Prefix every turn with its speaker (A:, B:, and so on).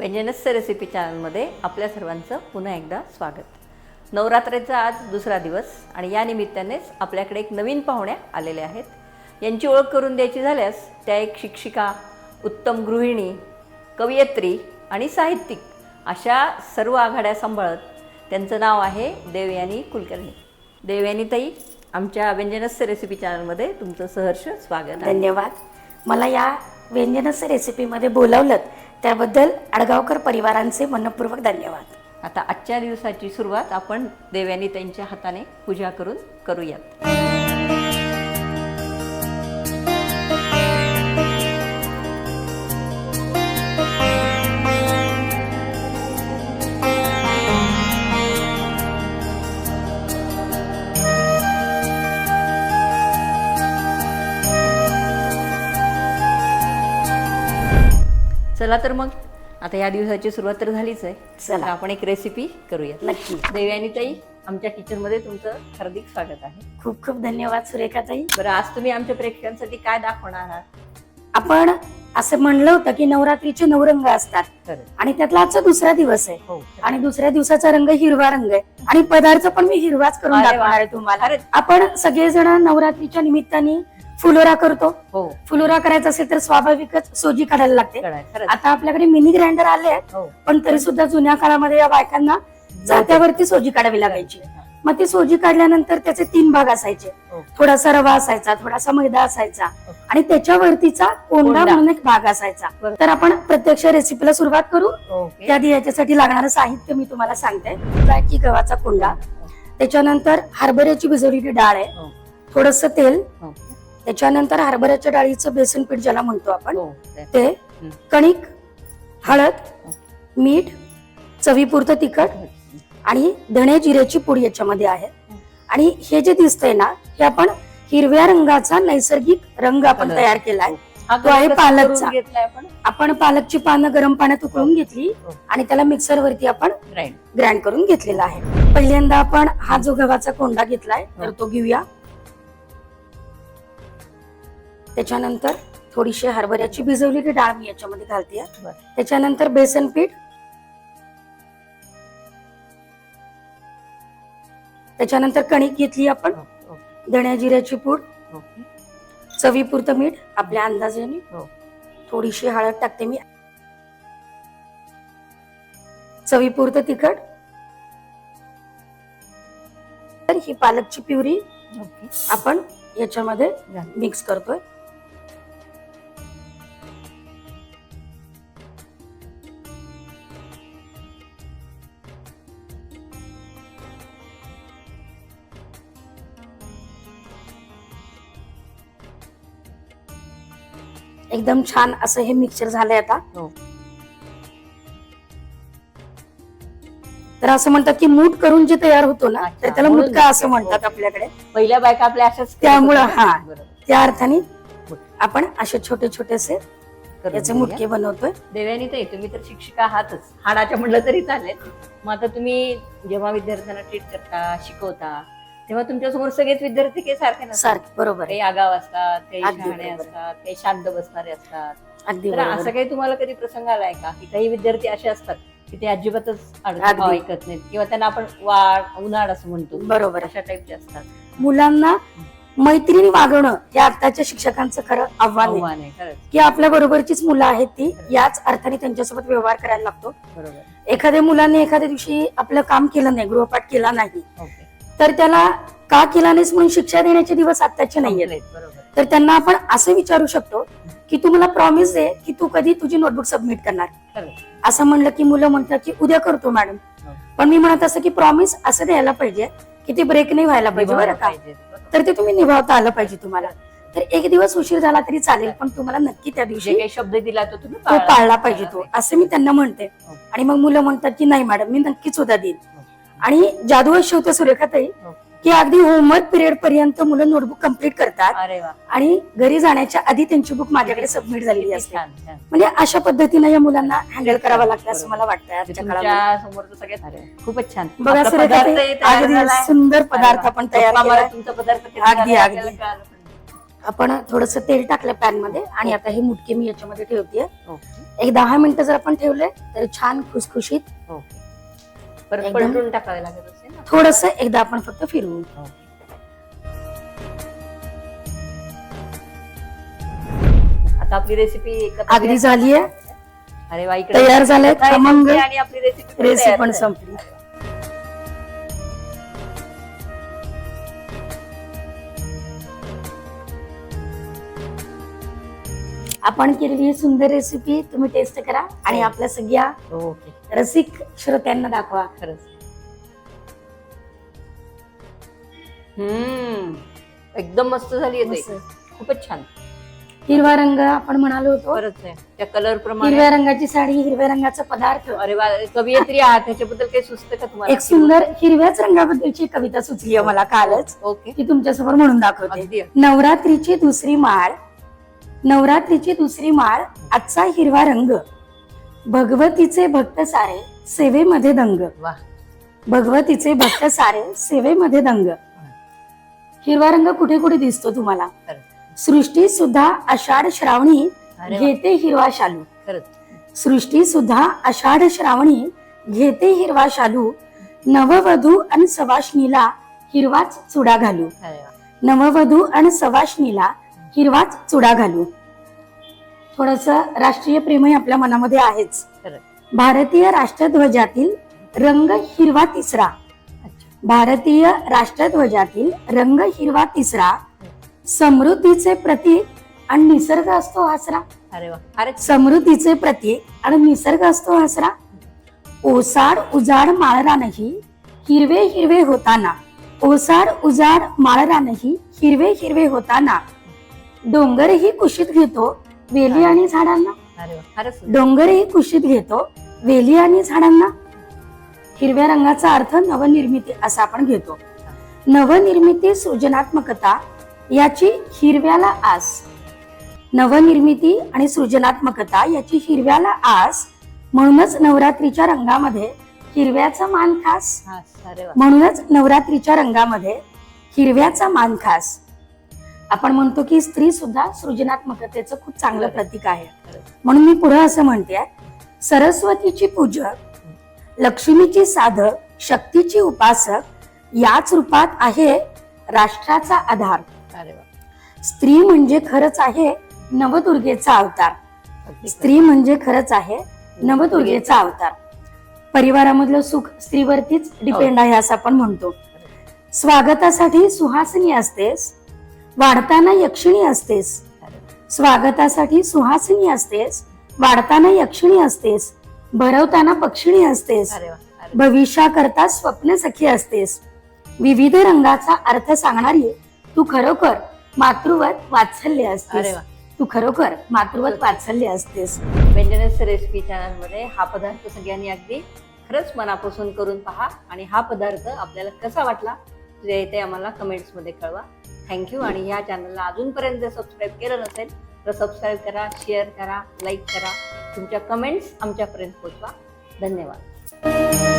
A: व्यंजनस्य recipe चॅनलमध्ये आपल्या सर्वांचं पुन्हा एकदा स्वागत. नवरात्रीचा आज दुसरा दिवस आणि या निमित्तानेच आपल्याकडे एक नवीन पाहुण्या आलेल्या आहेत. यांची ओळख करून द्यायची झाल्यास त्या एक शिक्षिका उत्तम गृहिणी कवयित्री आणि साहित्यिक अशा सर्व आघाड्या सांभाळत त्यांचं नाव आहे देवयानी कुलकर्णी. देवयानीताई आमच्या व्यंजनस्य रेसिपी चॅनलमध्ये तुमचं सहर्ष स्वागत
B: धन्यवाद. मला या व्यंजनस्य रेसिपीमध्ये बोलावलं त्याबद्दल आडगावकर परिवारांचे मनपूर्वक धन्यवाद.
A: आता आजच्या दिवसाची सुरुवात आपण देव्यानी त्यांच्या हाताने पूजा करून करूयात. चला तर मग. आता या दिवसाची सुरुवात तर झालीच आहे.
B: चला.
A: आपण एक रेसिपी करूयात
B: नक्की.
A: देवयानी ताई आमच्या किचनमध्ये तुमचं हार्दिक स्वागत आहे.
B: खूप खूप धन्यवाद सुरेखाताई
A: बरं आज तुम्ही आमच्या प्रेक्षकांसाठी काय दाखवणार आहात?
B: आपण असं म्हणलं होतं की नवरात्रीचे नऊ रंग असतात.
A: खरं
B: आणि त्यातला आजचा दुसरा दिवस आहे.
A: हो
B: आणि दुसऱ्या दिवसाचा रंग हिरवा रंग आहे. आणि पदार्थ पण मी हिरवाच करून
A: अरे वा.
B: दाखवणार आहे तुम्हाला.
A: अरे
B: आपण सगळेजण नवरात्रीच्या निमित्ताने फुलोरा करतो.
A: हो.
B: फुलोरा करायचा असेल तर स्वाभाविकच सोजी काढायला लागते. आता आपल्याकडे मिनी ग्राइंडर आले आहेत
A: हो.
B: पण तरी सुद्धा जुन्या काळामध्ये या बायकांना जात्यावरती सोजी काढावी लागायची. मग ती सोजी काढल्यानंतर त्याचे तीन भाग असायचे.
A: हो.
B: थोडासा रवा असायचा थोडासा मैदा असायचा आणि त्याच्यावरतीचा कोंडा. म्हणून एक भाग असायचा. तर आपण प्रत्यक्ष रेसिपीला सुरुवात करू. त्याआधी याच्यासाठी लागणारं साहित्य मी तुम्हाला सांगते. गायकी गव्हाचा कोंडा. त्याच्यानंतर हरभऱ्याची भिजवलेली डाळ आहे. थोडस तेल. त्याच्यानंतर हरभऱ्याच्या डाळीचं बेसन पीठ ज्याला म्हणतो आपण
A: हो. ते.
B: कणिक हळद मीठ चवीपुरतं तिखट आणि धणे जिऱ्याची पूड याच्यामध्ये आहे आणि हे जे दिसतंय ना हे आपण हिरव्या रंगाचा नैसर्गिक रंग आपण. तयार केलाय
A: हा
B: तो आहे पालकचा.
A: आपण
B: पालकची पानं गरम पाण्यात उकळून घेतली
A: हो.
B: आणि त्याला मिक्सर वरती आपण
A: ग्राइंड
B: ग्राइंड करून घेतलेला आहे पहिल्यांदा आपण हा जो गव्हाचा कोंडा घेतलाय तर
A: हो.
B: तो घेऊया त्याच्यानंतर थोडीशी हरभऱ्याची भिजवलेली डाळ मी याच्यामध्ये घालते. त्याच्यानंतर बेसन पीठ त्याच्यानंतर कणिक घेतली आपण धण्या जिऱ्याची पूड. चवीपुरतं मीठ आपल्या अंदाजाने
A: हो.
B: थोडीशी हळद टाकते मी चवीपुरतं तिखट तर ही पालकची प्युरी. आपण याच्यामध्ये. मिक्स करतोय एकदम छान असं हे मिक्सचर झालंय आता
A: हो.
B: तर असं म्हणतात की मूठ करून जे तयार होतो ना तर त्याला मुटका असं. म्हणतात आपल्याकडे
A: पहिल्या बायका आपल्या अशाच
B: त्यामुळं. हा. त्या अर्थाने आपण असे छोटे छोटेसे
A: करून
B: याचे
A: घेऊया.
B: मुटके बनवतोय
A: देवयानी ताई तुम्ही तर शिक्षिका आहातच हाडाच्या म्हटलं तरी चालेल मग आता तुम्ही जेव्हा विद्यार्थ्यांना ट्रीट करता शिकवता तेव्हा तुमच्यासमोर सगळेच विद्यार्थी काही सारखे नसतात.
B: सारखे बरोबर आहे.
A: काही आगाव असतात काही
B: अगदी
A: शहाणे
B: बरोबर.
A: असतात काही शांत बसणारे असतात.
B: अगदी
A: तर
B: बरोबर.
A: असं काही तुम्हाला कधी प्रसंग आलाय का? की काही विद्यार्थी असे असतात की ते अजिबातच
B: अगदी.
A: ऐकत नाहीत किंवा त्यांना आपण वाढ उन्हाळ असं म्हणतो.
B: बरोबर आहे.
A: अशा टाईपचे असतात.
B: मुलांना मैत्रिणी वागवणं हे आताच्या शिक्षकांचं खरं आव्हान आहे.
A: आव्हान आहे खरंच.
B: की आपल्या बरोबरचीच मुलं आहेत ती याच अर्थाने त्यांच्यासोबत व्यवहार करायला लागतो.
A: बरोबर.
B: एखाद्या मुलाने एखाद्या दिवशी आपलं काम केलं नाही गृहपाठ केला नाही
A: ओके
B: तर त्याला का केला नाहीस म्हणून शिक्षा देण्याचे दिवस आत्ताचे
A: बरोबर.
B: तर त्यांना आपण असं विचारू शकतो की तू मला प्रॉमिस दे की तू कधी तुझी नोटबुक सबमिट करणार. असं म्हणलं की मुलं म्हणतात की उद्या करतो मॅडम
A: हो.
B: पण मी म्हणत असं की प्रॉमिस असं द्यायला पाहिजे की ते ब्रेक नाही व्हायला पाहिजे बरं का. तर ते तुम्ही निभावता आलं पाहिजे तुम्हाला. तर एक दिवस उशीर झाला तरी चालेल पण तुम्हाला नक्की त्या दिवशी
A: काही शब्द दिला तो तुम्ही
B: पाळला पाहिजे. तो असं मी त्यांना म्हणते.
A: हो.
B: आणि मग मुलं म्हणतात की नाही मॅडम मी नक्कीच उद्या देईन.
A: हो.
B: आणि जादू शेवते सुरेखाताई
A: हो.
B: की अगदी होमवर्क पिरियड पर्यंत मुलं नोटबुक कंप्लीट करतात आणि घरी जाण्याच्या आधी त्यांची बुक माझ्याकडे सबमिट झालेली असते. म्हणजे अशा पद्धतीने या मुलांना हँडल करावं लागतं असं मला वाटतं
A: म्हणजे खूपच छान.
B: बघा सुरेखाताई. सुंदर पदार्थ. आपण तयार
A: तुमचा पदार्थ
B: अगदी, अगदी. आपण थोडस तेल टाकलं पॅनमध्ये आणि आता हे मुटके मी याच्यामध्ये ठेवते एक दहा मिनिटं जर आपण ठेवले तर छान खुसखुशीत
A: परत
B: एकदम-
A: पलटून टाकावे लागत असेल ना.
B: थोडस एकदा आपण फक्त फिरवू.
A: आता आपली रेसिपी
B: अगदी झालीये.
A: अरे वा इकडे
B: तयार झालंय खमंग.
A: आणि आपली रेसिपी
B: रेसिपी पण संपली. आपण केलेली ही सुंदर रेसिपी तुम्ही टेस्ट करा आणि
A: हो.
B: आपल्या सगळ्या
A: ओके.
B: रसिक श्रोत्यांना दाखवा.
A: खरंच. हम्म. एकदम मस्त झाली आहे. खूपच छान.
B: हिरवा रंग आपण म्हणालो होतो.
A: खरंच आहे. त्या कलर प्रमाणे.
B: हिरव्या रंगाची साडी हिरव्या रंगाचा पदार्थ.
A: अरे वा कवयित्री आहात. त्याच्याबद्दल काही सुचतं का तुम्हाला?
B: एक सुंदर हिरव्याच रंगाबद्दलची कविता सुचली आहे मला कालच.
A: ओके.
B: ती तुमच्यासमोर म्हणून दाखवते.
A: अगदी.
B: नवरात्रीची दुसरी माळ. नवरात्रीची दुसरी माळ आजचा हिरवा रंग. भगवतीचे भक्त सारे सेवेमध्ये दंग. भगवतीचे भक्त सारे सेवेमध्ये दंग. हिरवा रंग कुठे कुठे दिसतो तुम्हाला? सृष्टी सुद्धा आषाढ श्रावणी घेते हिरवा शालू. सृष्टी सुद्धा आषाढ श्रावणी घेते हिरवा शालू. नववधू आणि सवाशनीला हिरवाच चुडा घालू. नववधू आणि सवाशनीला हिरवाच चुडा घालू. थोडस राष्ट्रीय प्रेमही आपल्या मनामध्ये आहेच. भारतीय राष्ट्रध्वजातील रंग हिरवा तिसरा. भारतीय राष्ट्रध्वजातील रंग हिरवा तिसरा. समृद्धीचे प्रतीक आणि निसर्ग असतो हसरा.
A: अरे
B: समृद्धीचे प्रतीक आणि निसर्ग असतो हसरा. ओसाड उजाड माळरानही हिरवे हिरवे होताना. ओसाड उजाड माळरानही हिरवे हिरवे होताना. डोंगरही कुशीत घेतो वेली आणि झाडांना.
A: अरे वा फारच सुंदर.
B: डोंगरही कुशीत घेतो वेली आणि झाडांना. हिरव्या रंगाचा अर्थ नवनिर्मिती असा आपण घेतो. नवनिर्मिती सृजनात्मकता याची हिरव्याला आस. नवनिर्मिती आणि सृजनात्मकता याची हिरव्याला आस म्हणूनच नवरात्रीच्या रंगामध्ये हिरव्याचा मान खास.
A: हा, अरे वा.
B: म्हणूनच नवरात्रीच्या रंगामध्ये हिरव्याचा मान खास. आपण म्हणतो की स्त्री सुद्धा सृजनात्मकतेचं खूप चांगलं प्रतीक आहे. म्हणून मी पुढे असं म्हणते सरस्वतीची पूजक लक्ष्मीची साधक शक्तीची उपासक याच रूपात आहे राष्ट्राचा आधार. स्त्री म्हणजे खरंच आहे नवदुर्गेचा अवतार. स्त्री म्हणजे खरंच आहे नवदुर्गेचा अवतार. परिवारामधलं सुख स्त्रीवरतीच डिपेंड आहे असं आपण म्हणतो. स्वागतासाठी सुहासिनी असतेस वाढताना यक्षिणी असतेस. स्वागतासाठी सुहासिनी असतेस. वाढताना यक्षिणी असतेस. भरवताना पक्षिणी असतेस. भविष्याकरता स्वप्न सखी असतेस. विविध रंगाचा अर्थ सांगणारी तू खरोखर मातृवत वात्सल्य असतेस. तू खरोखर मातृवत वात्सल्य असतेस.
A: व्यंजनस रेसिपी चॅनलमध्ये हा पदार्थ सगळ्यांनी अगदी खरंच मनापासून करून पहा आणि हा पदार्थ आपल्याला कसा वाटला ते आम्हाला कमेंट्समध्ये कळवा. थँक्यू. आणि या चॅनलला अजूनपर्यंत जर सबस्क्राईब केलं नसेल तर सबस्क्राईब करा शेअर करा लाईक करा. तुमच्या कमेंट्स आमच्यापर्यंत पोचवा. धन्यवाद.